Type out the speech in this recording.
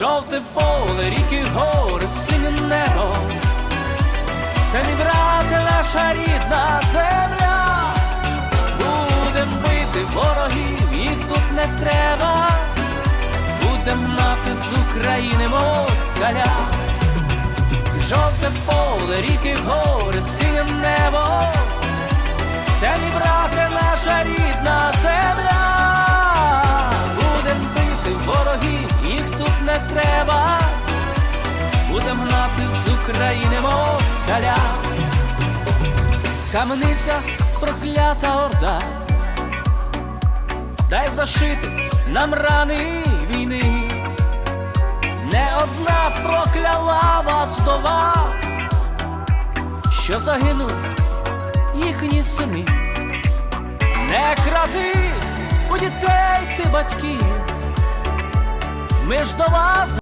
Жовте поле, ріки, гори, синє небо. Це мій брате, наша рідна земля. Будем бити ворогів, їх тут не треба. Будем гнати з України москаля. Жовте поле, ріки, гори, синє небо. України москаля. Схаменися, проклята орда. Дай зашити нам рани війни. Не одна прокляла вас вдова, що загинули їхні сини. Не кради у дітей ти батьків, ми ж до вас